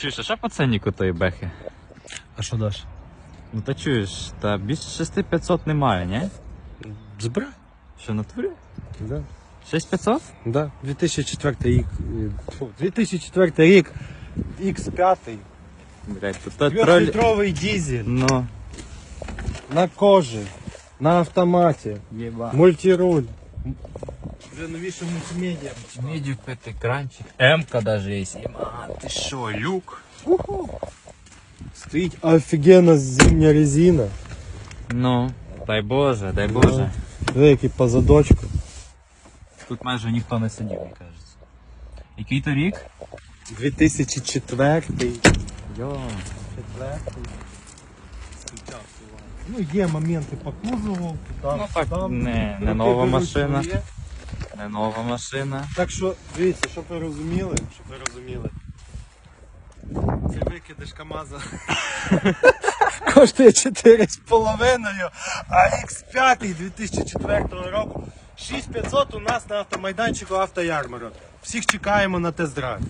Чуєш, а що по ценнику тої бехи? А що даш? Ну та чуєш, та більше 6500 немає, ні? Збирай. Що на турі? Да. 6500? Да. 2004 рік. е, фу, 2004 рік. X5. Блять, тут та троль... Трьохлітровий дизель. Ну. На кожі. На автоматі. Єба. Мультируль. Вже новіше мультимедіа. Медик, екранчик. М-ка даже є. Єма, ти що, люк? Стоїть офігенна зимня резина. Ну, дай Боже, дай Боже. Диви, який по задочку. Тут майже ніхто не сидів, мені кажеться. Який то рік? 2004. Йо. Четвертий. Ну, є моменти по кузову. Там, Ну так, там. не, не Трохи нова вилучено машина. Не нова машина. Так що, дивіться, щоб ви розуміли, щоб ви розуміли. Це викидиш КАМАЗа. Коштує 4,5, а X5 2004 року 6500 у нас на автомайданчику автоярмарок. Всіх чекаємо на тест-драйв.